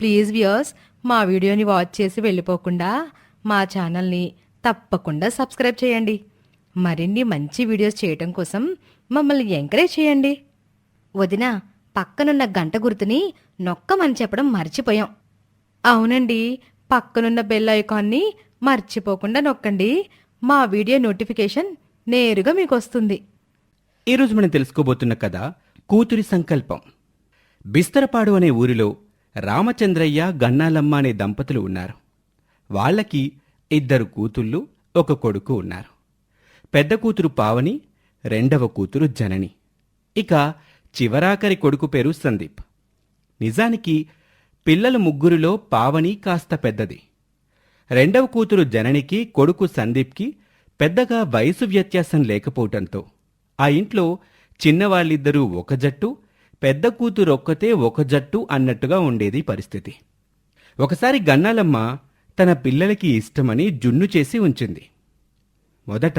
Please viewers మా వీడియోని watch చేసి వెళ్ళిపోకుండా మా ఛానల్ని తప్పకుండా సబ్స్క్రైబ్ చేయండి. మరిన్ని మంచి వీడియోస్ చేయటం కోసం మమ్మల్ని ఎంకరేజ్ చేయండి. వదిన పక్కనున్న గంట గుర్తుని నొక్కమని చెప్పడం మర్చిపోయాం. అవునండి పక్కనున్న బెల్ ఐకాన్ని మర్చిపోకుండా నొక్కండి. మా వీడియో నోటిఫికేషన్ నేరుగా మీకు వస్తుంది ఈరోజు మనం తెలుసుకోబోతున్న కథ కూతురి సంకల్పం. బిస్తరపాడు అనే ఊరిలో రామచంద్రయ్య గన్నాలమ్మ అనే దంపతులు ఉన్నారు. వాళ్ళకి ఇద్దరు కూతుళ్ళు ఒక కొడుకు ఉన్నారు. పెద్ద కూతురు పావని రెండవ కూతురు జనని. ఇక చివరాఖరి కొడుకు పేరు సందీప్. నిజానికి పిల్లల ముగ్గురిలో పావని కాస్త పెద్దది. రెండవ కూతురు జననికి కొడుకు సందీప్కి పెద్దగా వయసు వ్యత్యాసం లేకపోవటంతో ఆ ఇంట్లో చిన్నవాళ్ళిద్దరూ ఒక జట్టు పెద్ద కూతురు ఒక్కతే ఒక జట్టు అన్నట్టుగా ఉండేది పరిస్థితి. ఒకసారి గన్నాలమ్మ తన పిల్లలకి ఇష్టమని జున్ను చేసి ఉంచింది. మొదట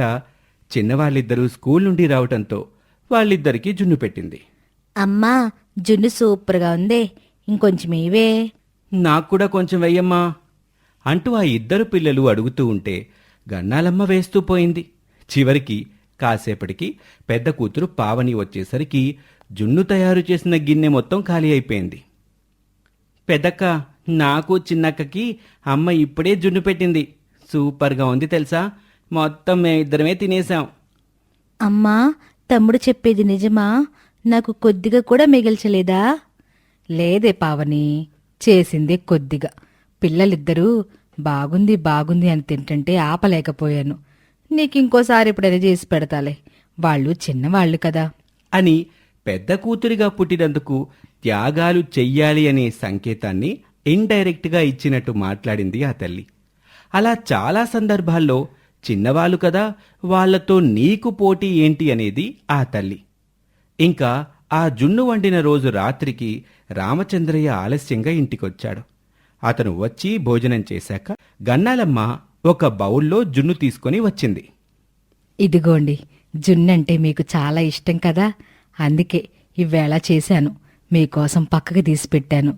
చిన్నవాళ్ళిద్దరూ స్కూల్ నుండి రావటంతో వాళ్ళిద్దరికీ జున్ను పెట్టింది. అమ్మా జున్ను సూపర్గా ఉందే. ఇంకొంచెం ఇవే. నాకు కూడా కొంచెం వెయ్యమ్మా అంటూ ఆ ఇద్దరు పిల్లలు అడుగుతూ ఉంటే గన్నాలమ్మ వేస్తూ పోయింది. చివరికి కాసేపటికి పెద్ద కూతురు పావని వచ్చేసరికి జున్ను తయారు చేసిన గిన్నె మొత్తం ఖాళీ అయిపోయింది. పెద్దక్క నాకు చిన్నక్కకి అమ్మ ఇప్పుడే జున్ను పెట్టింది. సూపర్గా ఉంది తెలుసా? మొత్తం మేమిద్దరమే తినేసాం అమ్మా తమ్ముడు చెప్పేది నిజమా? నాకు కొద్దిగా కూడా మిగిల్చలేదా? లేదే పావని చేసింది కొద్దిగా. పిల్లలిద్దరూ బాగుంది బాగుంది అని తింటుంటే ఆపలేకపోయాను. నీకు ఇంకోసారి ఎప్పుడైనా చేసి పెడతాలే. వాళ్ళు చిన్నవాళ్ళు కదా. అని పెద్ద కూతురిగా పుట్టినందుకు త్యాగాలు చెయ్యాలి అనే సంకేతాన్ని ఇండైరెక్ట్గా ఇచ్చినట్టు మాట్లాడింది ఆ తల్లి. అలా చాలా సందర్భాల్లో చిన్నవాళ్ళు కదా వాళ్ళతో నీకు పోటీ ఏంటి అనేది ఆ తల్లి. ఇంకా ఆ జున్ను వండిన రోజు రాత్రికి రామచంద్రయ్య ఆలస్యంగా ఇంటికొచ్చాడు. అతను వచ్చి భోజనం చేశాక గన్నాలమ్మ ఒక బౌల్లో జున్ను తీసుకొని వచ్చింది. ఇదిగోండి జున్నంటే మీకు చాలా ఇష్టం కదా? అందుకే ఇవేళ చేశాను. మీకోసం పక్కకి తీసి పెట్టాను.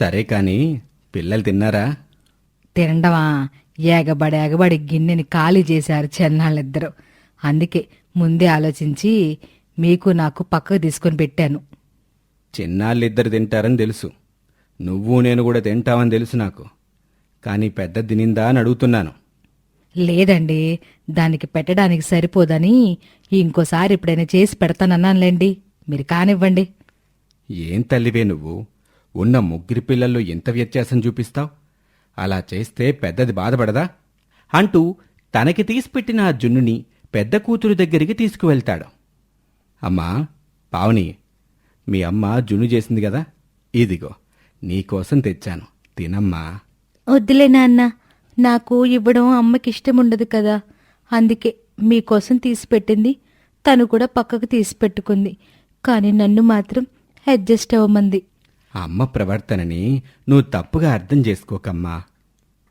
సరే కాని పిల్లలు తిన్నారా? తినడమా? ఏగబడి ఎగబడి గిన్నెని ఖాళీ చేశారు చెన్నాళ్ళిద్దరూ. అందుకే ముందే ఆలోచించి మీకు నాకు పక్కకు తీసుకొని పెట్టాను. చిన్నాళ్ళిద్దరు తింటారని తెలుసు. నువ్వు నేను కూడా తింటావని తెలుసు నాకు. కానీ పెద్ద తినిందా అని అడుగుతున్నాను. లేదండి దానికి పెట్టడానికి సరిపోదని ఇంకోసారి ఎప్పుడైనా చేసి పెడతానన్నానులేండి. మీరు కానివ్వండి. ఏం తల్లివే నువ్వు? ఉన్న ముగ్గురి పిల్లల్లో ఎంత వ్యత్యాసం చూపిస్తావు? అలా చేస్తే పెద్దది బాధపడదా? అంటూ తనకి తీసిపెట్టిన ఆ జున్నుని పెద్ద కూతురు దగ్గరికి తీసుకువెళ్తాడు. అమ్మా పావని మీ అమ్మ జున్ను చేసింది కదా? ఇదిగో నీకోసం తెచ్చాను. తినమ్మా. వద్దులే నాన్న. నాకు ఇవ్వడం అమ్మకి ఇష్టం ఉండదు కదా. అందుకే మీకోసం తీసి పెట్టింది తను కూడా పక్కకు తీసి పెట్టుకుంది. కానీ నన్ను మాత్రం అడ్జస్ట్ అవ్వమంది. అమ్మ ప్రవర్తనని నువ్వు తప్పుగా అర్థం చేసుకోకమ్మా.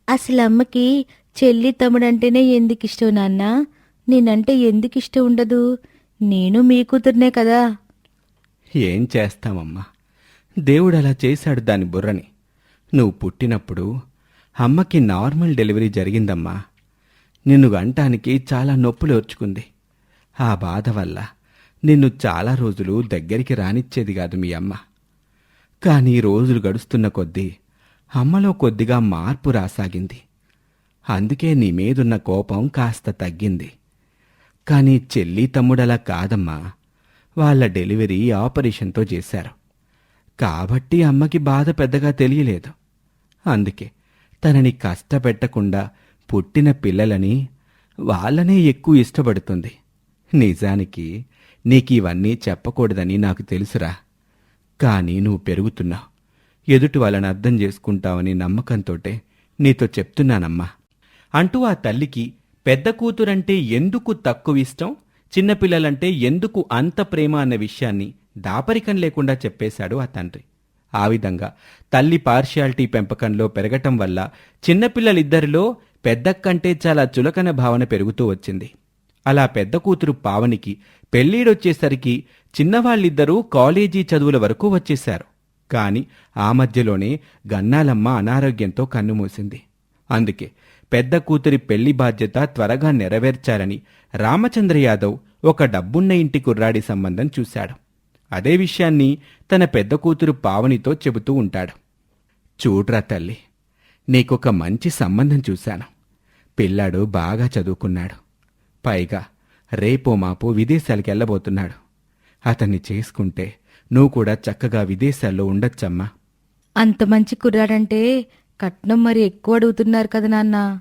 అసలు అమ్మకి చెల్లి తమ్ముడంటేనే ఎందుకు ఇష్టం నాన్న? నేనంటే ఎందుకు ఇష్టం ఉండదు? నేను మీ కూతుర్నే కదా. ఏం చేస్తామమ్మా? దేవుడు అలా చేశాడు దాని బుర్రని. నువ్వు పుట్టినప్పుడు అమ్మకి నార్మల్ డెలివరీ జరిగిందమ్మా. నిన్ను గంటానికి చాలా నొప్పులు వచ్చుకుంది. ఆ బాధ వల్ల నిన్ను చాలా రోజులు దగ్గరికి రానిచ్చేది కాదు మీ అమ్మ. కానీ రోజులు గడుస్తున్న కొద్దీ అమ్మలో కొద్దిగా మార్పు రాసాగింది. అందుకే నీ మీదున్న కోపం కాస్త తగ్గింది. కానీ చెల్లి తమ్ముడలా కాదమ్మా. వాళ్ళ డెలివరీ ఆపరేషన్తో చేశారు. కాబట్టి అమ్మకి బాధ పెద్దగా తెలియలేదు. అందుకే తనని కష్టపెట్టకుండా పుట్టిన పిల్లలని వాళ్ళనే ఎక్కువ ఇష్టపడుతుంది. నిజానికి నీకు ఇవన్నీ చెప్పకూడదని నాకు తెలుసురా. కానీ నువ్వు పెరుగుతున్నావు. ఎదుటి వాళ్ళని అర్థం చేసుకుంటావని నమ్మకంతోటే నీతో చెప్తున్నానమ్మా. అంటూ ఆ తల్లికి పెద్ద కూతురంటే ఎందుకు తక్కువ ఇష్టం? చిన్నపిల్లలంటే ఎందుకు అంత ప్రేమ అన్న విషయాన్ని దాపరికం లేకుండా చెప్పేశాడు ఆ తండ్రి. ఆ విధంగా తల్లి పార్షియాలిటీ పెంపకంలో పెరగటం వల్ల చిన్నపిల్లలిద్దరిలో పెద్దక్కంటే చాలా చులకన భావన పెరుగుతూ వచ్చింది. అలా పెద్ద కూతురు పావనికి పెళ్ళీడొచ్చేసరికి చిన్నవాళ్ళిద్దరూ కాలేజీ చదువుల వరకు వచ్చేశారు. కాని ఆ మధ్యలోనే గన్నాలమ్మ అనారోగ్యంతో కన్నుమూసింది అందుకే పెద్ద కూతురి పెళ్ళి బాధ్యత త్వరగా నెరవేర్చాలని రామచంద్ర యాదవ్ ఒక డబ్బున్న ఇంటి కుర్రాడి సంబంధం చూశాడు. అదే విషయాన్ని తన పెద్ద కూతురు పావనితో చెబుతూ ఉంటాడు. చూడ్రా తల్లి నీకొక మంచి సంబంధం చూశాను. పిల్లాడు బాగా చదువుకున్నాడు. పైగా రేపో మాపు విదేశాలకు వెళ్ళబోతున్నాడు. అతన్ని చేసుకుంటే నువ్వు కూడా చక్కగా విదేశాల్లో ఉండొచ్చమ్మా. అంత మంచి కుర్రాడంటే కట్నం మరి ఎక్కువ అడుగుతున్నారు కదా నాన్న.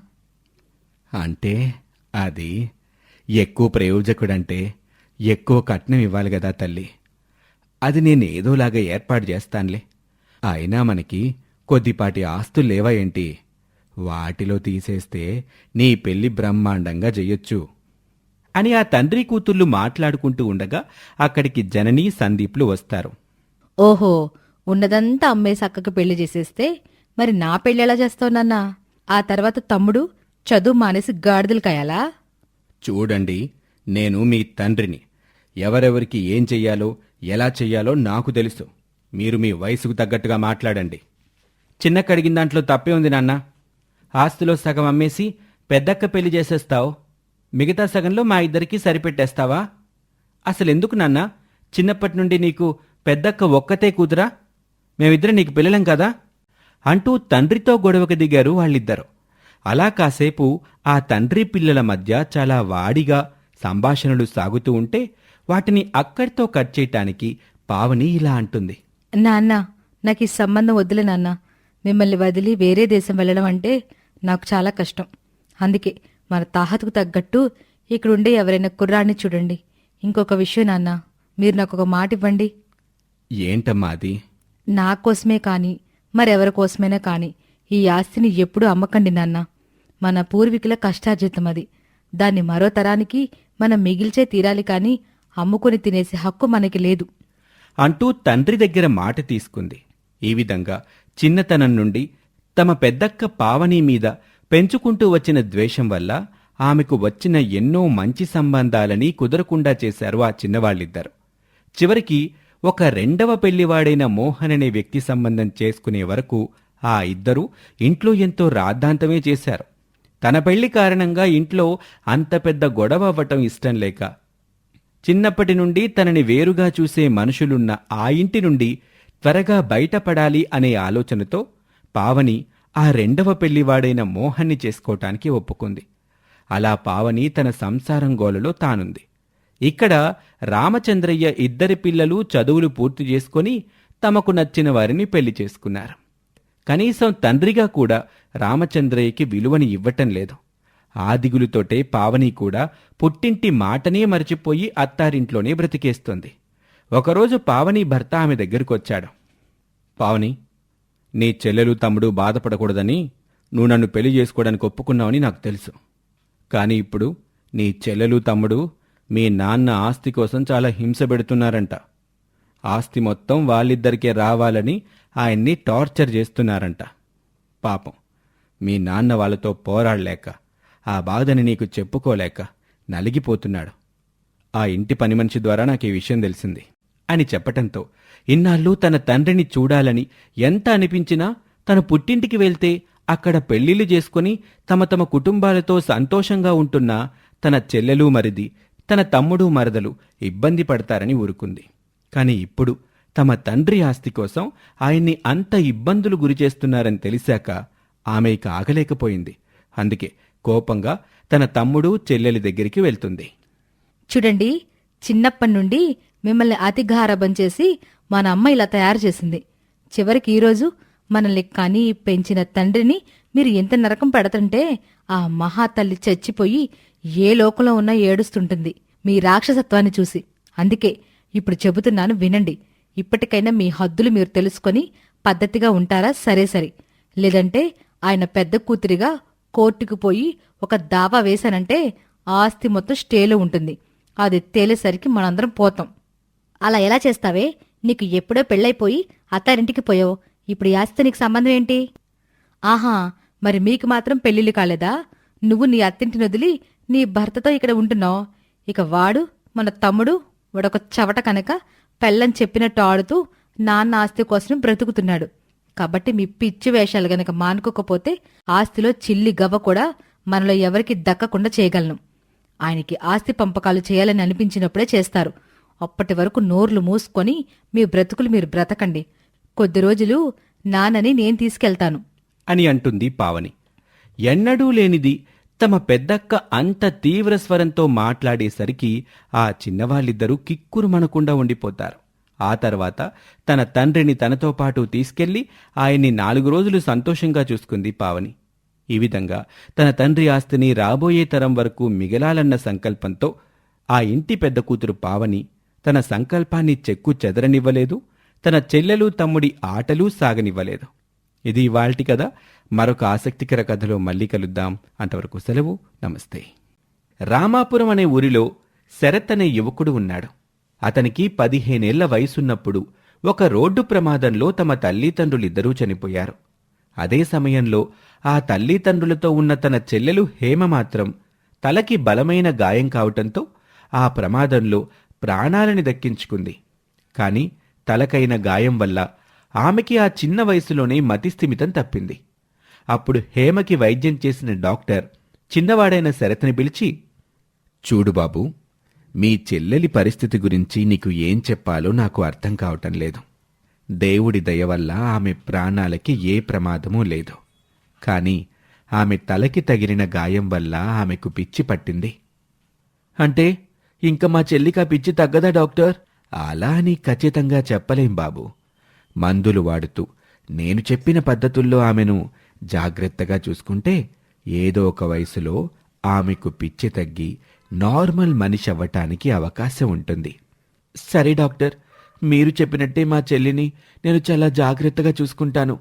అంటే అది ఎక్కువ ప్రయోజకుడంటే ఎక్కువ కట్నం ఇవ్వాలి కదా తల్లి. అది నేను ఏదోలాగా ఏర్పాటు చేస్తానులే. అయినా మనకి కొద్దిపాటి ఆస్తులు లేవా ఏంటి? వాటిలో తీసేస్తే నీ పెళ్ళి బ్రహ్మాండంగా చెయ్యొచ్చు అని ఆ తండ్రి కూతుళ్ళు మాట్లాడుకుంటూ ఉండగా అక్కడికి జనని సందీప్లు వస్తారు. ఓహో ఉన్నదంతా అమ్మేసి అక్కకి పెళ్ళి చేసేస్తే మరి నా పెళ్ళి ఎలా చేస్తావు నాన్న? ఆ తర్వాత తమ్ముడు చదువు మానేసి గాడిదలు కాయాలా? చూడండి నేను మీ తండ్రిని. ఎవరెవరికి ఏం చెయ్యాలో ఎలా చెయ్యాలో నాకు తెలుసు. మీరు మీ వయసుకు తగ్గట్టుగా మాట్లాడండి. చిన్న కడిగిన దాంట్లో తప్పే ఉంది నాన్న. ఆస్తిలో సగం అమ్మేసి పెద్దక్క పెళ్ళి చేసేస్తావు. మిగతా సగంలో మా ఇద్దరికీ సరిపెట్టేస్తావా? అసలెందుకు నాన్న? చిన్నప్పటి నుండి నీకు పెద్దక్క ఒక్కతే కూతురా? మేమిద్దరం నీకు పిల్లలం కదా? అంటూ తండ్రితో గొడవకు దిగారు వాళ్ళిద్దరు. అలా కాసేపు ఆ తండ్రి పిల్లల మధ్య చాలా వాడిగా సంభాషణలు సాగుతూ ఉంటే వాటిని అక్కడితో కట్ చేయటానికి పావని ఇలా అంటుంది. నాన్న నాకు ఈ సంబంధం వద్దులే నాన్న. మిమ్మల్ని వదిలి వేరే దేశం వెళ్ళడం అంటే నాకు చాలా కష్టం. అందుకే మన తాహతుకు తగ్గట్టు ఇక్కడుండే ఎవరైనా కుర్రాన్ని చూడండి. ఇంకొక విషయం నాన్న మీరు నాకు ఒక మాట ఇవ్వండి. ఏంటమ్మా అది? నా కోసమే కాని మరెవరి కోసమైనా కాని ఈ ఆస్తిని ఎప్పుడూ అమ్మకండి నాన్న. మన పూర్వీకుల కష్టార్జితం అది. దాన్ని మరో తరానికి మనం మిగిల్చే తీరాలి కాని అమ్ముకుని తినేసే హక్కు మనకి లేదు. అంటూ తండ్రి దగ్గర మాట తీసుకుంది. ఈ విధంగా చిన్నతనం నుండి తమ పెద్దక్క పావని మీద పెంచుకుంటూ వచ్చిన ద్వేషం వల్ల ఆమెకు వచ్చిన ఎన్నో మంచి సంబంధాలని కుదరకుండా చేశారు ఆ చిన్నవాళ్ళిద్దరు. చివరికి ఒక రెండవ పెళ్ళివాడైన మోహన్ అనే వ్యక్తి సంబంధం చేసుకునే వరకు ఆ ఇద్దరూ ఇంట్లో ఎంతో రాద్ధాంతమే చేశారు. తన పెళ్ళి కారణంగా ఇంట్లో అంత పెద్ద గొడవ అవ్వటం ఇష్టం లేక. చిన్నప్పటి నుండి తనని వేరుగా చూసే మనుషులున్న ఆ ఇంటి నుండి త్వరగా బయటపడాలి అనే ఆలోచనతో పావని ఆ రెండవ పెళ్ళివాడైన మోహన్ని చేసుకోవటానికి ఒప్పుకుంది. అలా పావని తన సంసారం గోలలో తానుంది. ఇక్కడ రామచంద్రయ్య ఇద్దరి పిల్లలు చదువులు పూర్తి చేసుకొని తమకు నచ్చిన వారిని పెళ్ళి చేసుకున్నారు. కనీసం తండ్రిగా కూడా రామచంద్రయ్యకి విలువని ఇవ్వటం లేదు. ఆదిగులుతోటే పావని కూడా పుట్టింటి మాటనే మరచిపోయి అత్తారింట్లోనే బ్రతికేస్తుంది. ఒకరోజు పావని భర్త ఆమె దగ్గరకొచ్చాడు. పావని నీ చెల్లెలు తమ్ముడు బాధపడకూడదని నువ్వు నన్ను పెళ్ళి చేసుకోవడానికి ఒప్పుకున్నావని నాకు తెలుసు. కానీ ఇప్పుడు నీ చెల్లెలు తమ్ముడు మీ నాన్న ఆస్తి కోసం చాలా హింస పెడుతున్నారంట. ఆస్తి మొత్తం వాళ్ళిద్దరికే రావాలని ఆయన్ని టార్చర్ చేస్తున్నారంట. పాపం మీ నాన్న వాళ్ళతో పోరాడలేక ఆ బాధని నీకు చెప్పుకోలేక నలిగిపోతున్నాడు. ఆ ఇంటి పని మనిషి ద్వారా నాకు ఈ విషయం తెలిసింది అని చెప్పటంతో ఇన్నాళ్ళు తన తండ్రిని చూడాలని ఎంత అనిపించినా తన పుట్టింటికి వెళ్తే అక్కడ పెళ్ళిళ్ళు చేసుకుని తమ తమ కుటుంబాలతో సంతోషంగా ఉంటున్న తన చెల్లెలు మరిది తన తమ్ముడు మరదలు ఇబ్బంది పడతారని ఊరుకుంది. కాని ఇప్పుడు తమ తండ్రి ఆస్తి కోసం ఆయన్ని అంత ఇబ్బందులు గురిచేస్తున్నారని తెలిసాక ఆమె ఇక ఆగలేకపోయింది. అందుకే కోపంగా తన తమ్ముడు చెల్లెలి దగ్గరికి వెళ్తుంది. చూడండి చిన్నప్పటి నుండి మిమ్మల్ని అతి గారభం చేసి మన అమ్మ ఇలా తయారు చేసింది. చివరికి ఈరోజు మనల్ని కని పెంచిన తండ్రిని మీరు ఎంత నరకం పెడుతుంటే ఆ మహాతల్లి చచ్చిపోయి ఏ లోకంలో ఉన్నా ఏడుస్తుంటుంది. మీ రాక్షసత్వాన్ని చూసి. అందుకే ఇప్పుడు చెబుతున్నాను వినండి. ఇప్పటికైనా మీ హద్దులు మీరు తెలుసుకొని పద్ధతిగా ఉంటారా? సరే సరే. లేదంటే ఆయన పెద్ద కూతురిగా కోర్టుకు పోయి ఒక దావా వేశానంటే ఆస్తి మొత్తం స్టేలో ఉంటుంది. అది తేలేసరికి మనందరం పోతాం. అలా ఎలా చేస్తావే? నీకు ఎప్పుడో పెళ్ళైపోయి అత్తారింటికి పోయావు. ఇప్పుడు ఈ ఆస్తి నీకు సంబంధం ఏంటి? ఆహా మరి మీకు మాత్రం పెళ్ళిళ్ళు కాలేదా? నువ్వు నీ అత్తింటిని వదిలి నీ భర్తతో ఇక్కడ ఉంటున్నావు. ఇక వాడు మన తమ్ముడు వాడొక చవట కనుక పెళ్ళం చెప్పినట్టు ఆడుతూ నాన్న ఆస్తి కోసం బ్రతుకుతున్నాడు. కాబట్టి మీ పిచ్చి వేషాలు గనక మానుకోకపోతే ఆస్తిలో చిల్లి గవ్వ కూడా మనలో ఎవరికి దక్కకుండా చేయగలను. ఆయనకి ఆస్తి పంపకాలు చేయాలని అనిపించినప్పుడే చేస్తారు. అప్పటి వరకు నోర్లు మూసుకొని మీ బ్రతుకులు మీరు బ్రతకండి. కొద్ది రోజులు నానని నేను తీసుకెళ్తాను. అని అంటుంది పావని. ఎన్నడూ లేనిది తమ పెద్దక్క అంత తీవ్ర స్వరంతో మాట్లాడేసరికి ఆ చిన్నవాళ్ళిద్దరూ కిక్కురుమనకుండా ఉండిపోతారు. ఆ తర్వాత తన తండ్రిని తనతో పాటు తీసుకెళ్ళి ఆయన్ని నాలుగు రోజులు సంతోషంగా చూసుకుంది పావని. ఈ విధంగా తన తండ్రి ఆస్తిని రాబోయే తరం వరకు మిగలాలన్న సంకల్పంతో ఆ ఇంటి పెద్ద కూతురు పావని తన సంకల్పాన్ని చెక్కు చెదరనివ్వలేదు తన చెల్లెలు తమ్ముడి ఆటలు సాగనివ్వలేదు. ఇది ఇవాల్టి కథ. మరొక ఆసక్తికర కథలో మళ్ళీ కలుద్దాం. అంతవరకు సెలవు. నమస్తే. రామాపురం అనే ఊరిలో శరత్ అనే యువకుడు ఉన్నాడు. అతనికి పదిహేనేళ్ళ వయసున్నప్పుడు ఒక రోడ్డు ప్రమాదంలో తమ తల్లిదండ్రులిద్దరూ చనిపోయారు. అదే సమయంలో ఆ తల్లిదండ్రులతో ఉన్న తన చెల్లెలు హేమ మాత్రం తలకి బలమైన గాయం కావటంతో ఆ ప్రమాదంలో ప్రాణాలని దక్కించుకుంది. కాని తలకైన గాయం వల్ల ఆమెకి ఆ చిన్న వయసులోనే మతిస్థిమితం తప్పింది. అప్పుడు హేమకి వైద్యం చేసిన డాక్టర్ చిన్నవాడైన శరత్ని పిలిచి చూడు బాబు మీ చెల్లెలి పరిస్థితి గురించి నీకు ఏం చెప్పాలో నాకు అర్థం కావటం లేదు. దేవుడి దయ వల్ల ఆమె ప్రాణాలకి ఏ ప్రమాదమూ లేదు. కానీ ఆమె తలకి తగిలిన గాయం వల్ల ఆమెకు పిచ్చి పట్టింది. అంటే ఇంక మా చెల్లికి ఆ పిచ్చి తగ్గదా డాక్టర్? అలా అని ఖచ్చితంగా చెప్పలేం బాబు. మందులు వాడుతూ నేను చెప్పిన పద్ధతుల్లో ఆమెను జాగ్రత్తగా చూసుకుంటే ఏదో ఒక వయసులో ఆమెకు పిచ్చి తగ్గి నార్మల్ మనిషి అవ్వటానికి అవకాశం ఉంటుంది. సరే డాక్టర్ మీరు చెప్పినట్టే మా చెల్లిని నేను చాలా జాగ్రత్తగా చూసుకుంటాను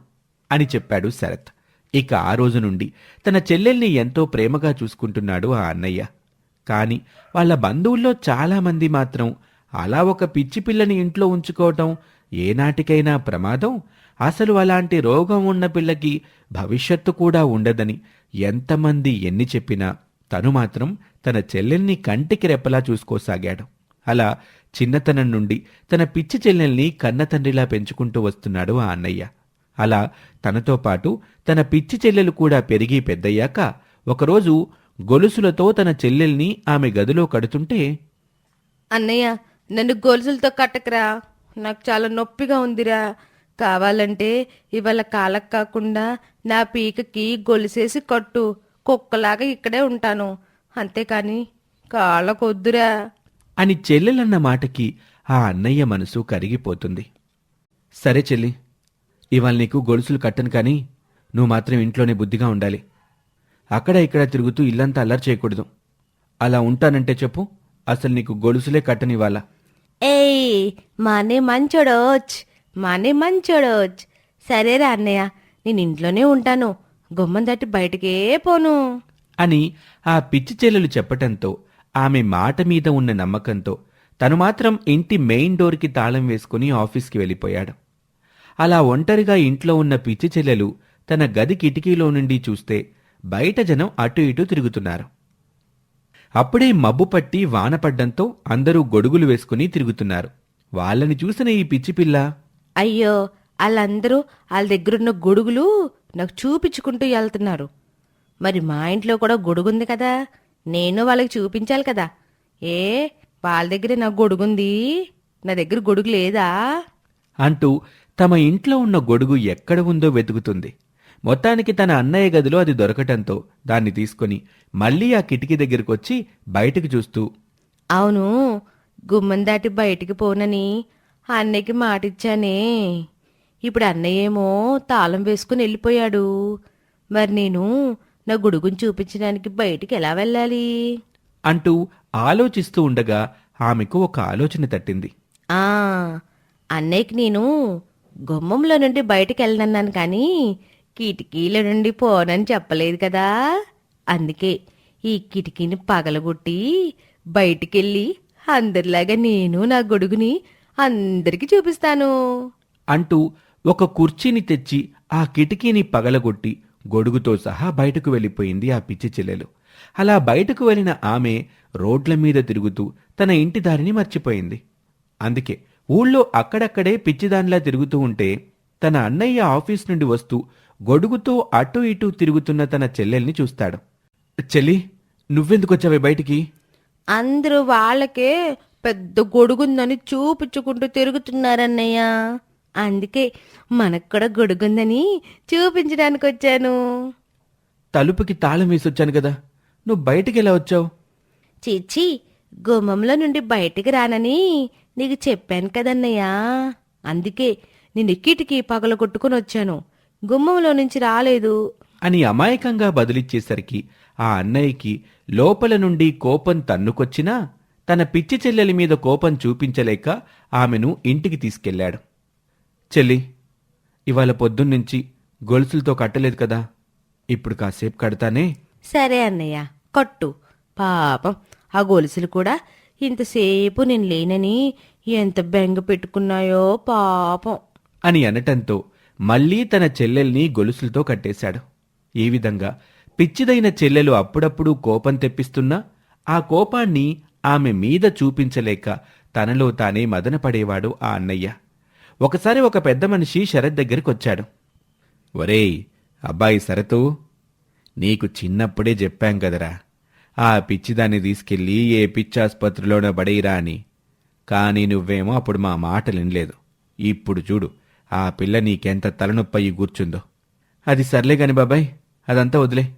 అని చెప్పాడు శరత్. ఇక ఆ రోజు నుండి తన చెల్లెల్ని ఎంతో ప్రేమగా చూసుకుంటున్నాడు ఆ అన్నయ్య. కానీ వాళ్ళ బంధువుల్లో చాలామంది మాత్రం అలా ఒక పిచ్చి పిల్లని ఇంట్లో ఉంచుకోవటం ఏనాటికైనా ప్రమాదం? అసలు అలాంటి రోగం ఉన్న పిల్లకి భవిష్యత్తు కూడా ఉండదని ఎంతమంది ఎన్ని చెప్పినా తను మాత్రం తన చెల్లెల్ని కంటికి రెప్పలా చూసుకోసాగాడు. అలా చిన్నతనం నుండి తన పిచ్చి చెల్లెల్ని కన్నతండ్రిలా పెంచుకుంటూ వస్తున్నాడు ఆ అన్నయ్య. అలా తనతో పాటు తన పిచ్చి చెల్లెలు కూడా పెరిగి పెద్దయ్యాక ఒకరోజు గొలుసులతో తన చెల్లెల్ని ఆమె గదిలో కడుతుంటే అన్నయ్య నన్ను గొలుసులతో కట్టకరా. నాకు చాలా నొప్పిగా ఉందిరా. కావాలంటే ఇవాళ కాలకు కాకుండా నా పీకకి గొలుసేసి కట్టు. కుక్కలాగా ఇక్కడే ఉంటాను. అంతేకాని కాళ్ళకొద్దురా. అని చెల్లెలన్న మాటకి ఆ అన్నయ్య మనసు కరిగిపోతుంది. సరే చెల్లి ఇవాళ నీకు గొలుసులు కట్టను కానీ నువ్వు మాత్రం ఇంట్లోనే బుద్ధిగా ఉండాలి. అక్కడ ఇక్కడ తిరుగుతూ ఇల్లంతా అల్లరి చేయకూడదు. అలా ఉంటానంటే చెప్పు అసలు నీకు గొలుసులే కట్టనివ్వాలా? ఏయ్ మానే మంచోడోచ్ మానే మంచోడోచ్. సరేరా అన్నయ్య నేను ఇంట్లోనే ఉంటాను. గుమ్మం దాటి బయటికే పోను. అని ఆ పిచ్చి చెల్లెలు చెప్పటంతో ఆమె మాట మీద ఉన్న నమ్మకంతో తను మాత్రం ఇంటి మెయిన్ డోర్కి తాళం వేసుకుని ఆఫీస్కి వెళ్ళిపోయాడు. అలా ఒంటరిగా ఇంట్లో ఉన్న పిచ్చి చెల్లెలు తన గది కిటికీలో నుండి చూస్తే బయట జనం అటు ఇటు తిరుగుతున్నారు. అప్పుడే మబ్బు పట్టి వాన పడ్డంతో అందరూ గొడుగులు వేసుకుని తిరుగుతున్నారు. వాళ్ళని చూసిన ఈ పిచ్చి పిల్ల అయ్యో వాళ్ళందరూ వాళ్ళ దగ్గరున్న గొడుగులు నాకు చూపించుకుంటూ వెళ్తున్నారు. మరి మా ఇంట్లో కూడా గొడుగుంది కదా నేను వాళ్ళకి చూపించాలి కదా. ఏ వాళ్ళ దగ్గరే నా గొడుగుంది నా దగ్గర గొడుగు లేదా? అంటూ తమ ఇంట్లో ఉన్న గొడుగు ఎక్కడ ఉందో వెతుకుతుంది. మొత్తానికి తన అన్నయ్య గదిలో అది దొరకటంతో దాన్ని తీసుకొని మళ్ళీ ఆ కిటికీ దగ్గరకొచ్చి బయటకు చూస్తూ అవును గుమ్మం దాటి బయటికి పోనని అన్నయ్యకి మాటిచ్చానే. ఇప్పుడు అన్నయ్య ఏమో తాళం వేసుకుని వెళ్ళిపోయాడు. మరి నేను నా గొడుగుని చూపించడానికి బయటికి ఎలా వెళ్ళాలి? అంటూ ఆలోచిస్తూ ఉండగా ఆమెకు ఒక ఆలోచన తట్టింది. ఆ అన్నయ్యకి నేను గుమ్మంలో నుండి బయటికి వెళ్ళనన్నాను కానీ కిటికీల నుండి పోనని చెప్పలేదు కదా. అందుకే ఈ కిటికీని పగలగొట్టి బయటికెళ్ళి అందరిలాగా నేను నా గొడుగుని అందరికీ చూపిస్తాను. అంటూ ఒక కుర్చీని తెచ్చి ఆ కిటికీని పగలగొట్టి గొడుగుతో సహా బయటకు వెళ్ళిపోయింది ఆ పిచ్చి చెల్లెలు. అలా బయటకు వెళ్ళిన ఆమె రోడ్ల మీద తిరుగుతూ తన ఇంటి దారిని మర్చిపోయింది. అందుకే ఊళ్ళో అక్కడక్కడే పిచ్చిదానిలా తిరుగుతూ ఉంటే తన అన్నయ్య ఆఫీస్ నుండి వస్తూ గొడుగుతో అటు ఇటు తిరుగుతున్న తన చెల్లెల్ని చూస్తాడు. చెల్లి నువ్వెందుకొచ్చావే బయటికి? అందరూ వాళ్ళకే పెద్ద గొడుగుందని చూపించుకుంటూ తిరుగుతున్నారన్నయ్య. అందుకే మనకు కూడా గొడుగుందని చూపించడానికి వచ్చాను తలుపుకి తాళం వేసొచ్చాను కదా. నువ్వు బయటికి ఎలా వచ్చావు? చిచ్చి గుమ్మంలో నుండి బయటికి రానని నీకు చెప్పాను కదన్నయ్యా. అందుకే నేను కిటికీ పగల కొట్టుకుని వచ్చాను. గుమ్మంలో నుంచి రాలేదు. అని అమాయకంగా బదులిచ్చేసరికి ఆ అన్నయ్యకి లోపల నుండి కోపం తన్నుకొచ్చినా తన పిచ్చి చెల్లెలి మీద కోపం చూపించలేక ఆమెను ఇంటికి తీసుకెళ్ళాడు. చెల్లి ఇవాళ పొద్దున్నుంచి గొలుసులతో కట్టలేదు కదా. ఇప్పుడు కాసేపు కడతానే. సరే అన్నయ్య కొట్టు. పాపం ఆ గొలుసులు కూడా ఇంతసేపు నేను లేనని ఎంత బెంగ పెట్టుకున్నాయో పాపం. అని అనటంతో మళ్ళీ తన చెల్లెల్ని గొలుసులతో కట్టేశాడు. ఈ విధంగా పిచ్చిదైన చెల్లెలు అప్పుడప్పుడు కోపం తెప్పిస్తున్నా ఆ కోపాన్ని ఆమె మీద చూపించలేక తనలో తానే మదనపడేవాడు ఆ అన్నయ్య. ఒకసారి ఒక పెద్ద మనిషి శరత్ దగ్గరికొచ్చాడు. ఒరేయ్ అబ్బాయి శరతు నీకు చిన్నప్పుడే చెప్పాం కదరా. ఆ పిచ్చిదాన్ని తీసుకెళ్ళి ఏ పిచ్చాసుపత్రిలోనో పడేయరా అని. కానీ నువ్వేమో అప్పుడు మా మాటలు వినలేదు ఇప్పుడు చూడు ఆ పిల్ల నీకెంత తలనొప్పయి కూర్చుందో. అది సర్లే కాని బాబాయ్ అదంతా వదిలే.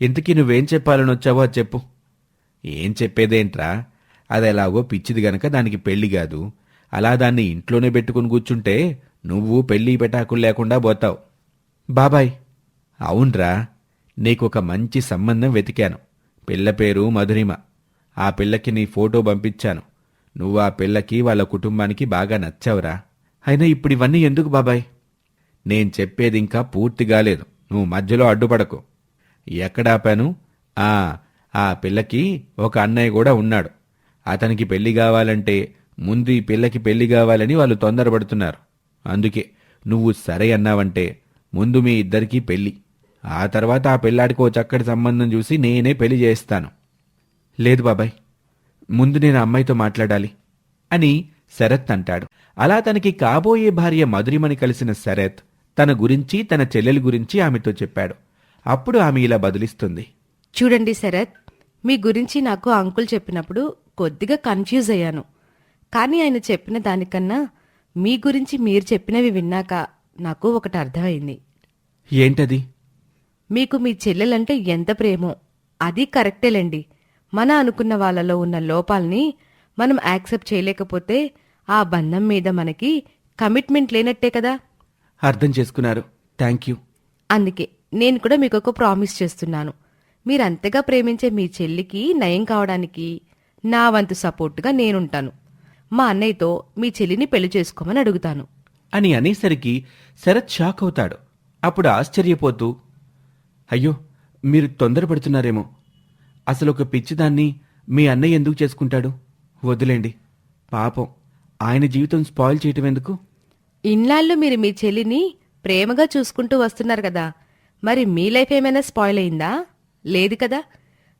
ఇంతకీ నువ్వేం చెప్పాలని వచ్చావో అది చెప్పు. ఏం చెప్పేదేంట్రా? అది ఎలాగో పిచ్చిది గనక దానికి పెళ్ళి కాదు. అలా దాన్ని ఇంట్లోనే పెట్టుకుని కూర్చుంటే నువ్వు పెళ్ళి పెటాకులు లేకుండా పోతావు. బాబాయ్. అవునరా. నీకొక మంచి సంబంధం వెతికాను. పిల్ల పేరు మధురిమ. ఆ పిల్లకి నీ ఫోటో పంపించాను. నువ్వు ఆ పిల్లకి వాళ్ళ కుటుంబానికి బాగా నచ్చావురా. అయినా ఇప్పుడు ఇవన్నీ ఎందుకు బాబాయ్? నేను చెప్పేది ఇంకా పూర్తి కాలేదు నువ్వు మధ్యలో అడ్డుపడకు. ఎక్కడాపాను ఆ ఆ పిల్లకి ఒక అన్నయ్య కూడా ఉన్నాడు. అతనికి పెళ్ళి కావాలంటే ముందు ఈ పిల్లకి పెళ్ళి కావాలని వాళ్ళు తొందరపడుతున్నారు. అందుకే నువ్వు సరే అన్నావంటే ముందు మీ ఇద్దరికీ పెళ్ళి. ఆ తర్వాత ఆ పిల్లాడికి ఓ చక్కటి సంబంధం చూసి నేనే పెళ్ళి చేస్తాను. లేదు బాబాయ్ ముందు నేను అమ్మాయితో మాట్లాడాలి అని శరత్ అంటాడు. అలా తనకి కాబోయే భార్య మధురిమని కలిసిన శరత్ తన గురించి తన చెల్లెలి గురించి ఆమెతో చెప్పాడు. అప్పుడు ఆమె ఇలా బదులిస్తుంది. చూడండి శరత్ మీ గురించి నాకు అంకుల్ చెప్పినప్పుడు కొద్దిగా కన్ఫ్యూజ్ అయ్యాను. కానీ ఆయన చెప్పిన దానికన్నా మీ గురించి మీరు చెప్పినవి విన్నాక నాకు ఒకటి అర్థమైంది. ఏంటది? మీకు మీ చెల్లెలంటే ఎంత ప్రేమో అది కరెక్టేలేండి. మన అనుకున్న వాళ్ళలో ఉన్న లోపాల్ని మనం యాక్సెప్ట్ చేయలేకపోతే ఆ బంధం మీద మనకి కమిట్మెంట్ లేనట్టే కదా? అర్థం చేసుకున్నారు. థ్యాంక్ యూ అందుకే నేను కూడా మీకు ఒక ప్రామిస్ చేస్తున్నాను. మీరంతగా ప్రేమించే మీ చెల్లికి నయం కావడానికి నా వంతు సపోర్టుగా నేనుంటాను. మా అన్నయ్యతో మీ చెల్లిని పెళ్ళి చేసుకోమని అడుగుతాను. అని అనేసరికి శరత్ షాక్ అవుతాడు. అప్పుడు ఆశ్చర్యపోతూ అయ్యో మీరు తొందరపడుతున్నారేమో. అసలు ఒక పిచ్చిదాన్ని మీ అన్నయ్య ఎందుకు చేసుకుంటాడు? వదిలేండి. పాపం. ఆయన జీవితం స్పాయిల్ చేయటం ఎందుకు? ఇన్నాళ్ళు మీరు మీ చెల్లిని ప్రేమగా చూసుకుంటూ వస్తున్నారు కదా. మరి మీ లైఫ్ ఏమైనా స్పాయిల్ అయిందా? లేదు కదా.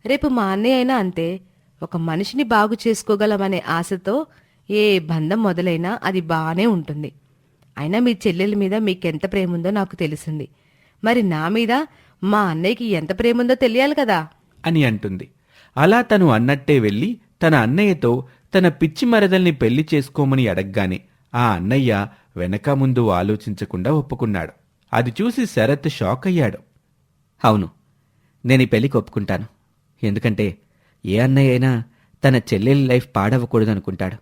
రేపు మా అన్నయ్య అయినా అంతే. ఒక మనిషిని బాగు చేసుకోగలమనే ఆశతో ఏ బంధం మొదలైనా అది బాగానే ఉంటుంది. అయినా మీ చెల్లెల మీద మీకెంత ప్రేమ ఉందో నాకు తెలిసింది. మరి నా మీద మా అన్నయ్యకి ఎంత ప్రేమ ఉందో తెలియాలి కదా. అని అంటుంది. అలా తను అన్నట్టే వెళ్ళి తన అన్నయ్యతో తన పిచ్చి మరదల్ని పెళ్ళి చేసుకోమని అడగ్గానే ఆ అన్నయ్య వెనక ముందు ఆలోచించకుండా ఒప్పుకున్నాడు. అది చూసి శరత్ షాక్ అయ్యాడు. అవును నేను ఈ పెళ్ళికి ఒప్పుకుంటాను. ఎందుకంటే ఏ అన్నయ్య అయినా తన చెల్లెలి లైఫ్ పాడవకూడదు అనుకుంటాడు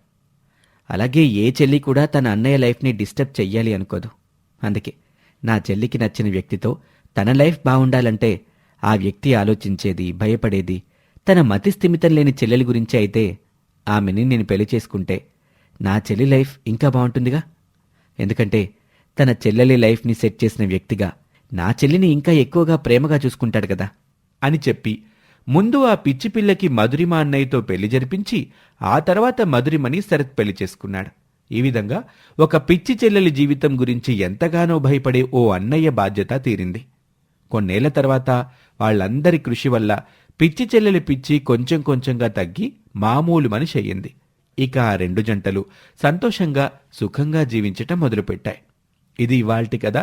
అలాగే ఏ చెల్లి కూడా తన అన్నయ్య లైఫ్ని డిస్టర్బ్ చెయ్యాలి అనుకోదు. అందుకే నా చెల్లికి నచ్చిన వ్యక్తితో తన లైఫ్ బాగుండాలంటే ఆ వ్యక్తి ఆలోచించేది భయపడేది తన మతి స్థిమితం లేని చెల్లెలి గురించి అయితే ఆమెని నేను పెళ్ళి చేసుకుంటే నా చెల్లి లైఫ్ ఇంకా బాగుంటుందిగా? ఎందుకంటే తన చెల్లెలి లైఫ్ని సెట్ చేసిన వ్యక్తిగా నా చెల్లిని ఇంకా ఎక్కువగా ప్రేమగా చూసుకుంటాడు కదా అని చెప్పి ముందు ఆ పిచ్చి పిల్లకి మధురిమ అన్నయ్యతో పెళ్ళి జరిపించి ఆ తర్వాత మధురిమని శరత్ పెళ్ళి చేసుకున్నాడు. ఈ విధంగా ఒక పిచ్చి చెల్లెలి జీవితం గురించి ఎంతగానో భయపడే ఓ అన్నయ్య బాధ్యత తీరింది. కొన్నేళ్ళ తర్వాత వాళ్ళందరి కృషి వల్ల పిచ్చి చెల్లెలి పిచ్చి కొంచెం కొంచెంగా తగ్గి మామూలు మనిషి అయ్యింది. ఇక ఆ రెండు జంటలు సంతోషంగా సుఖంగా జీవించటం మొదలుపెట్టాయి. ఇది ఇవాల్టి కథ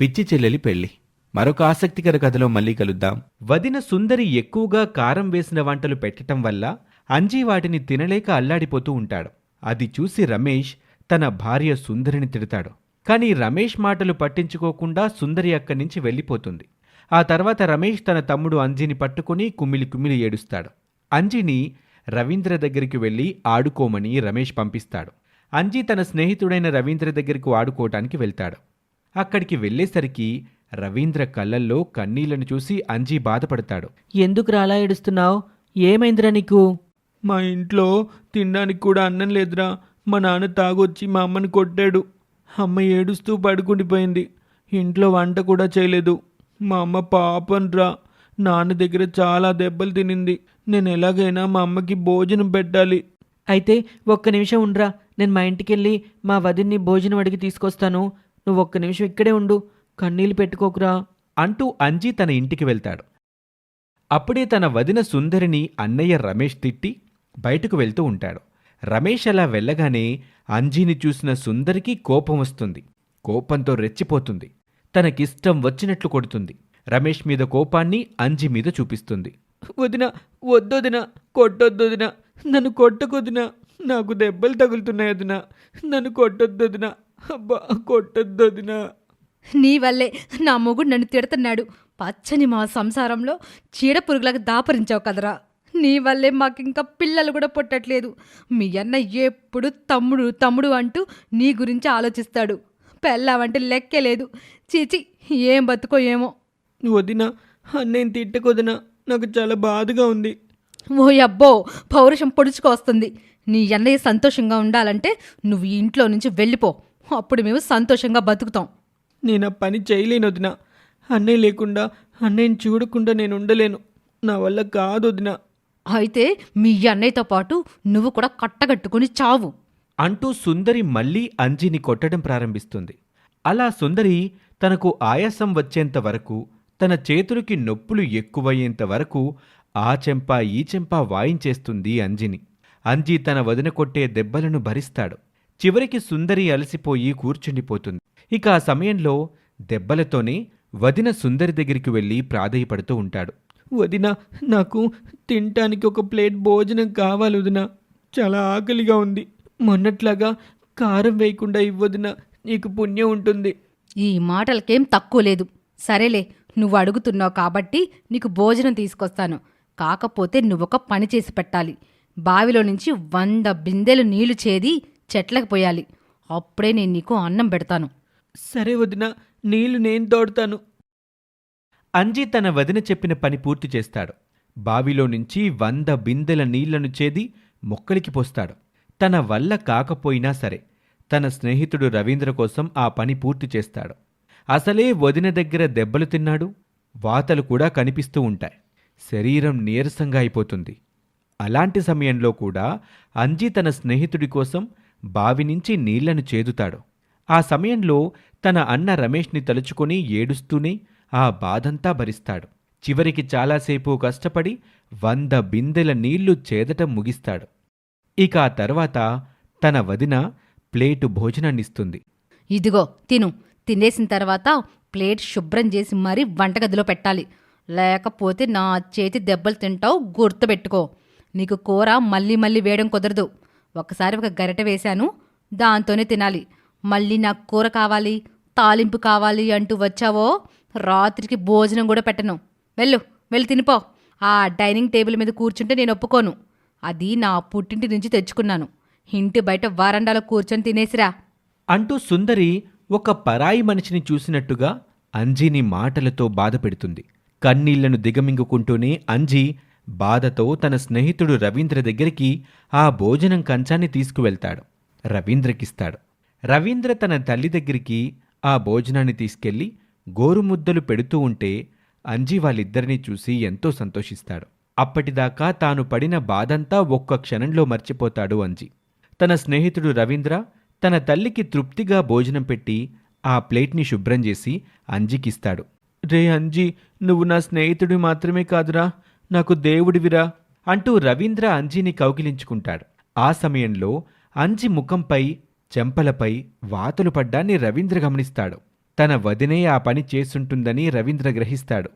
పిచ్చి చెల్లెలి పెళ్ళి మరొక ఆసక్తికర కథలో మళ్ళీ కలుద్దాం. వదిన సుందరి ఎక్కువగా కారం వేసిన వంటలు పెట్టటం వల్ల అంజీ వాటిని తినలేక అల్లాడిపోతూ ఉంటాడు. అది చూసి రమేష్ తన భార్య సుందరిని తిడతాడు. కానీ రమేష్ మాటలు పట్టించుకోకుండా సుందరి అక్కడి నుంచి వెళ్ళిపోతుంది. ఆ తర్వాత రమేష్ తన తమ్ముడు అంజీని పట్టుకుని కుమ్మిలి కుమ్మిలి ఏడుస్తాడు. అంజీని రవీంద్ర దగ్గరికి వెళ్ళి ఆడుకోమని రమేష్ పంపిస్తాడు. అంజీ తన స్నేహితుడైన రవీంద్ర దగ్గరకు ఆడుకోవటానికి వెళ్తాడు. అక్కడికి వెళ్ళేసరికి రవీంద్ర కళ్ళల్లో కన్నీళ్ళను చూసి అంజీ బాధపడతాడు. ఎందుకు రాలా ఏడుస్తున్నావు? ఏమైందిరా నీకు? మా ఇంట్లో తినడానికి కూడా అన్నం లేదురా. మా నాన్న తాగొచ్చి మా అమ్మని కొట్టాడు. అమ్మ ఏడుస్తూ పడుకుండిపోయింది. ఇంట్లో వంట కూడా చేయలేదు. మా అమ్మ పాపంరా నాన్న దగ్గర చాలా దెబ్బలు తినింది. నేను ఎలాగైనా మా అమ్మకి భోజనం పెట్టాలి. అయితే ఒక్క నిమిషం ఉండ్రా. నేను మా ఇంటికెళ్ళి మా వదిన్ని భోజనం అడిగి తీసుకొస్తాను. నువ్వు ఒక్క నిమిషం ఇక్కడే ఉండు. కన్నీళ్ళు పెట్టుకోకురా. అంటూ అంజీ తన ఇంటికి వెళ్తాడు. అప్పుడే తన వదిన సుందరిని అన్నయ్య రమేష్ తిట్టి బయటకు వెళ్తూ ఉంటాడు. రమేష్ అలా వెళ్ళగానే అంజీని చూసిన సుందరికి కోపం వస్తుంది. కోపంతో రెచ్చిపోతుంది. తనకిష్టం వచ్చినట్లు కొడుతుంది. రమేష్ మీద కోపాన్ని అంజి మీద చూపిస్తుంది. వదిన వద్దొదిన కొట్టొద్దొదిన నన్ను కొట్టకొదిన నాకు దెబ్బలు తగులుతున్నాయి వదిన నన్ను కొట్టొద్దొదిన అబ్బా కొట్టొద్దొదిన. నీ వల్లే నా మొగుడు నన్ను తిడుతున్నాడు. పచ్చని మా సంసారంలో చీడ పురుగులకు దాపరించావు కదరా. నీ వల్లే మాకింకా పిల్లలు కూడా పుట్టట్లేదు. మీ అన్న ఎప్పుడు తమ్ముడు తమ్ముడు అంటూ నీ గురించి ఆలోచిస్తాడు. పెళ్ళావంటే లెక్కే లేదు. చీచి ఏం బతుకో ఏమో. వదిన అన్నయ్య తిట్టకొదిన నాకు చాలా బాధగా ఉంది. ఓ అబ్బో పౌరుషం పొడుచుకొస్తుంది నీ అన్నయ్య సంతోషంగా ఉండాలంటే నువ్వు ఇంట్లో నుంచి వెళ్ళిపో. అప్పుడు మేము సంతోషంగా బతుకుతాం. నేను ఆ పని చేయలేను వదిన. అన్నయ్య లేకుండా అన్నయ్యని చూడకుండా నేను ఉండలేను. నా వల్ల కాదు వదిన. అయితే మీ అన్నయ్యతో పాటు నువ్వు కూడా కట్టగట్టుకుని చావు. అంటూ సుందరి మళ్ళీ అంజిని కొట్టడం ప్రారంభిస్తుంది. అలా సుందరి తనకు ఆయాసం వచ్చేంత వరకు తన చేతులకి నొప్పులు ఎక్కువయ్యేంత వరకు ఆ చెంప ఈ చెంప వాయించేస్తుంది అంజిని. అంజి తన వదిన కొట్టే దెబ్బలను భరిస్తాడు. చివరికి సుందరి అలసిపోయి కూర్చుండిపోతుంది. ఇక ఆ సమయంలో దెబ్బలతోనే వదిన సుందరి దగ్గరికి వెళ్ళి ప్రాధేయపడుతూ ఉంటాడు. వదిన నాకు తినటానికి ఒక ప్లేట్ భోజనం కావాలి వదిన. చాలా ఆకలిగా ఉంది. మొన్నట్లాగా కారం వేయకుండా ఇవ్వదిన? నీకు పుణ్యం ఉంటుంది. ఈ మాటలకేం తక్కువ లేదు. సరేలే నువ్వు అడుగుతున్నావు కాబట్టి నీకు భోజనం తీసుకొస్తాను. కాకపోతే నువ్వొక పని చేసి పెట్టాలి. బావిలో నుంచి వంద బిందెలు నీళ్ళు చేది చెట్లకు పోయాలి. అప్పుడే నేను నీకు అన్నం పెడతాను. సరే వదిన నీళ్ళు నేను తోడతాను. అంజీ తన వదిన చెప్పిన పని పూర్తి చేస్తాడు. బావిలో నుంచి వంద బిందెల నీళ్ళను చేది మొక్కలికి పోస్తాడు. తన వల్ల కాకపోయినా సరే తన స్నేహితుడు రవీంద్ర కోసం ఆ పని పూర్తి చేస్తాడు. అసలే వదిన దగ్గర దెబ్బలు తిన్నాడు వాతలు కూడా కనిపిస్తూ ఉంటాయి. శరీరం నీరసంగా అయిపోతుంది. అలాంటి సమయంలో కూడా అంజీ తన స్నేహితుడి కోసం బావి నుంచి నీళ్ళను చేదుతాడు. ఆ సమయంలో తన అన్న రమేష్ని తలుచుకొని ఏడుస్తూనే ఆ బాధంతా భరిస్తాడు. చివరికి చాలాసేపు కష్టపడి వంద బిందెల నీళ్ళు చేదటం ముగిస్తాడు. ఇక ఆ తర్వాత తన వదిన ప్లేటు భోజనాన్నిస్తుంది. ఇదిగో తిను. తినేసిన తర్వాత ప్లేట్ శుభ్రం చేసి మరీ వంటగదిలో పెట్టాలి. లేకపోతే నా చేతి దెబ్బలు తింటావు గుర్తుపెట్టుకో. నీకు కూర మళ్ళీ మళ్ళీ వేయడం కుదరదు. ఒకసారి ఒక గరిటె వేశాను దాంతోనే తినాలి. మళ్ళీ నాకు కూర కావాలి తాలింపు కావాలి అంటూ వచ్చావో రాత్రికి భోజనం కూడా పెట్టను. వెళ్ళు వెళ్ళి తినిపో. ఆ డైనింగ్ టేబుల్ మీద కూర్చుంటే నేను ఒప్పుకోను. అది నా పుట్టింటి నుంచి తెచ్చుకున్నాను. ఇంటి బయట వారండాలో కూర్చొని తినేసిరా. అంటూ సుందరి ఒక పరాయి మనిషిని చూసినట్టుగా అంజీని మాటలతో బాధపెడుతుంది కన్నీళ్ళను దిగమింగుకుంటూనే అంజీ బాధతో తన స్నేహితుడు రవీంద్ర దగ్గరికి ఆ భోజనం కంచాన్ని తీసుకువెళ్తాడు. రవీంద్రకిస్తాడు. రవీంద్ర తన తల్లి దగ్గరికి ఆ భోజనాన్ని తీసుకెళ్ళి గోరుముద్దలు పెడుతూ ఉంటే అంజీ వాళ్ళిద్దరినీ చూసి ఎంతో సంతోషిస్తాడు. అప్పటిదాకా తాను పడిన బాధంతా ఒక్క క్షణంలో మర్చిపోతాడు అంజీ. తన స్నేహితుడు రవీంద్ర తన తల్లికి తృప్తిగా భోజనం పెట్టి ఆ ప్లేట్ని శుభ్రం చేసి అంజీకిస్తాడు. రే అంజీ నువ్వు నా స్నేహితుడి మాత్రమే కాదురా నాకు దేవుడివిరా అంటూ రవీంద్ర అంజీని కౌగిలించుకుంటాడు. ఆ సమయంలో అంజి ముఖంపై చెంపలపై వాతలు పడ్డాన్ని రవీంద్ర గమనిస్తాడు. తన వదినే ఆ పని చేస్తుంటుందని రవీంద్ర గ్రహిస్తాడు.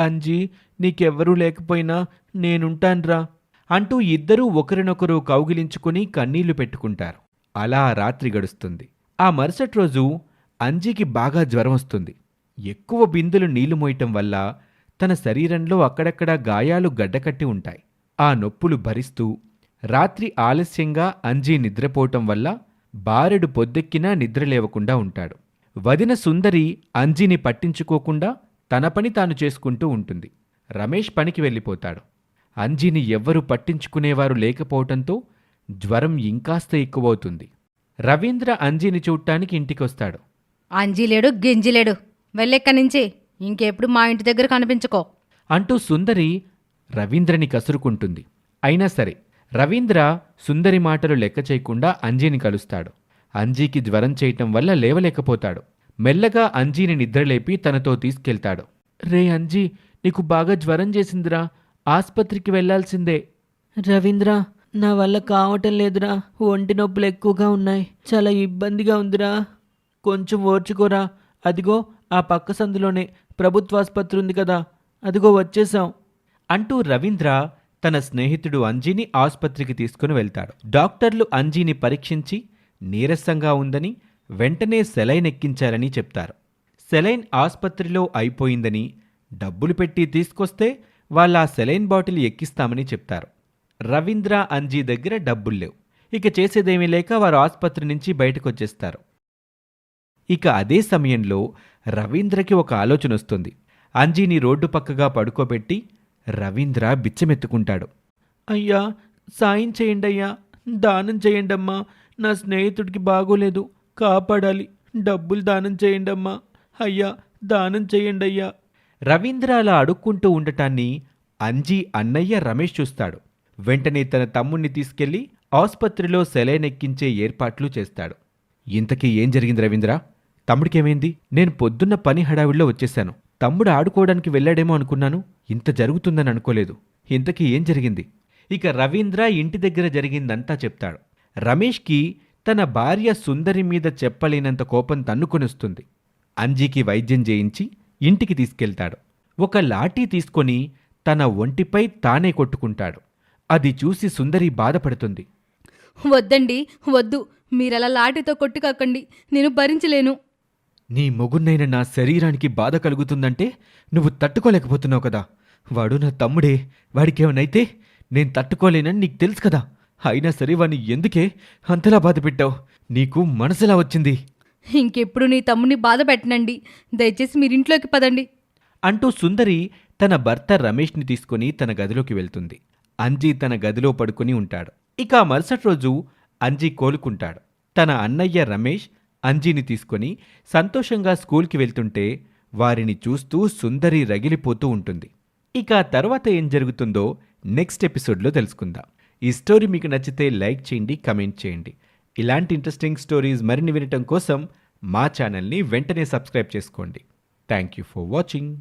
అంజీ నీకెవ్వరూ లేకపోయినా నేనుంటాన్రా అంటూ ఇద్దరూ ఒకరినొకరు కౌగిలించుకుని కన్నీళ్ళు పెట్టుకుంటారు. అలా రాత్రి గడుస్తుంది. ఆ మరుసటి రోజు అంజీకి బాగా జ్వరం వస్తుంది. ఎక్కువ బిందులు నీళ్ళు మోయటం వల్ల తన శరీరంలో అక్కడక్కడ గాయాలు గడ్డకట్టి ఉంటాయి. ఆ నొప్పులు భరిస్తూ రాత్రి ఆలస్యంగా అంజీ నిద్రపోవటం వల్ల బారెడు పొద్దెక్కినా నిద్రలేవకుండా ఉంటాడు. వదిన సుందరి అంజీని పట్టించుకోకుండా తన పని తాను చేసుకుంటూ ఉంటుంది. రమేష్ పనికి వెళ్ళిపోతాడు. అంజీని ఎవ్వరూ పట్టించుకునేవారు లేకపోవటంతో జ్వరం ఇంకాస్త ఎక్కువవుతుంది. రవీంద్ర అంజీని చూడటానికి ఇంటికొస్తాడు. అంజీలేడు గింజిలేడు వెళ్ళెక్కడి నుంచి? ఇంకెప్పుడు మా ఇంటి దగ్గర కనిపించుకో. అంటూ సుందరి రవీంద్రని కసురుకుంటుంది. అయినా సరే రవీంద్ర సుందరి మాటలు లెక్క చేయకుండా అంజీని కలుస్తాడు. అంజీకి జ్వరం చేయటం వల్ల లేవలేకపోతాడు. మెల్లగా అంజీని నిద్రలేపి తనతో తీసుకెళ్తాడు. రే అంజీ నీకు బాగా జ్వరం చేసిందిరా. ఆస్పత్రికి వెళ్ళాల్సిందే రవీంద్ర నా వల్ల కావటం లేదురా. ఒంటి నొప్పులు ఎక్కువగా ఉన్నాయి. చాలా ఇబ్బందిగా ఉందిరా. కొంచెం ఓర్చుకోరా. అదిగో ఆ పక్క సందులోనే ప్రభుత్వ ఆసుపత్రి ఉంది కదా. అదిగో వచ్చేసాం అంటూ రవీంద్ర తన స్నేహితుడు అంజీని ఆసుపత్రికి తీసుకుని వెళ్తాడు. డాక్టర్లు అంజీని పరీక్షించి నీరసంగా ఉందని వెంటనే సెలైన్ ఎక్కించాలని చెప్తారు. సెలైన్ ఆసుపత్రిలో అయిపోయిందని డబ్బులు పెట్టి తీసుకొస్తే వాళ్ళ ఆ సెలైన్ బాటిల్ ఎక్కిస్తామని చెప్తారు. రవీంద్ర అంజీ దగ్గర డబ్బులు లేవు. ఇక చేసేదేమీ లేక వారు ఆసుపత్రి నుంచి బయటకొచ్చేస్తారు. ఇక అదే సమయంలో రవీంద్రకి ఒక ఆలోచన వస్తుంది. అంజీని రోడ్డు పక్కగా పడుకోబెట్టి రవీంద్ర బిచ్చమెత్తుకుంటాడు. అయ్యా సాయం చేయండి అయ్యా దానం చేయండమ్మా నా స్నేహితుడికి బాగోలేదు. కాపాడాలి. డబ్బులు దానం చేయండి అమ్మా అయ్యా దానం చేయండి అయ్యా రవీంద్ర అలా అడుక్కుంటూ ఉండటాన్ని అంజీ అన్నయ్య రమేష్ చూస్తాడు. వెంటనే తన తమ్ముణ్ణి తీసుకెళ్ళి ఆసుపత్రిలో సెలైన్ ఎక్కించే ఏర్పాట్లు చేస్తాడు. ఇంతకీ ఏం జరిగింది రవీంద్ర? తమ్ముడికేమైంది? నేను పొద్దున్న పని హడావిడిలో వచ్చేశాను. తమ్ముడు ఆడుకోవడానికి వెళ్ళాడేమో అనుకున్నాను. ఇంత జరుగుతుందని అనుకోలేదు. ఇంతకీ ఏం జరిగింది? ఇక రవీంద్ర ఇంటి దగ్గర జరిగిందంతా చెప్తాడు. రమేష్కి తన భార్య సుందరి మీద చెప్పలేనంత కోపం తన్నుకొనొస్తుంది అంజీకి వైద్యం చేయించి ఇంటికి తీసుకెళ్తాడు. ఒక లాఠీ తీసుకొని తన ఒంటిపై తానే కొట్టుకుంటాడు. అది చూసి సుందరి బాధపడుతుంది. వద్దండి వద్దు. మీరలా లాఠీతో కొట్టుకాకండి. నేను భరించలేను. నీ మొగున్నైన నా శరీరానికి బాధ కలుగుతుందంటే నువ్వు తట్టుకోలేకపోతున్నావు కదా. వాడు నా తమ్ముడే. వాడికేమనైతే నేను తట్టుకోలేనని నీకు తెలుసు కదా. అయినా సరే వాణ్ణి ఎందుకే అంతలా బాధ పెట్టావు? నీకు మనసులా వచ్చింది. ఇంకెప్పుడు నీ తమ్ముని బాధ పెట్టనండి. దయచేసి మీరింట్లోకి పదండి. అంటూ సుందరి తన భర్త రమేష్ని తీసుకుని తన గదిలోకి వెళ్తుంది. అంజీ తన గదిలో పడుకుని ఉంటాడు. ఇక మరుసటి రోజు అంజీ కోలుకుంటాడు. తన అన్నయ్య రమేష్ అంజీని తీసుకొని సంతోషంగా స్కూల్కి వెళ్తుంటే వారిని చూస్తూ సుందరి రగిలిపోతూ ఉంటుంది. ఇక తర్వాత ఏం జరుగుతుందో నెక్స్ట్ ఎపిసోడ్లో తెలుసుకుందాం. ఈ స్టోరీ మీకు నచ్చితే లైక్ చేయండి కమెంట్ చేయండి. ఇలాంటి ఇంట్రెస్టింగ్ స్టోరీస్ మరిన్ని వినటం కోసం మా ఛానల్ని వెంటనే సబ్స్క్రైబ్ చేసుకోండి. Thank you for watching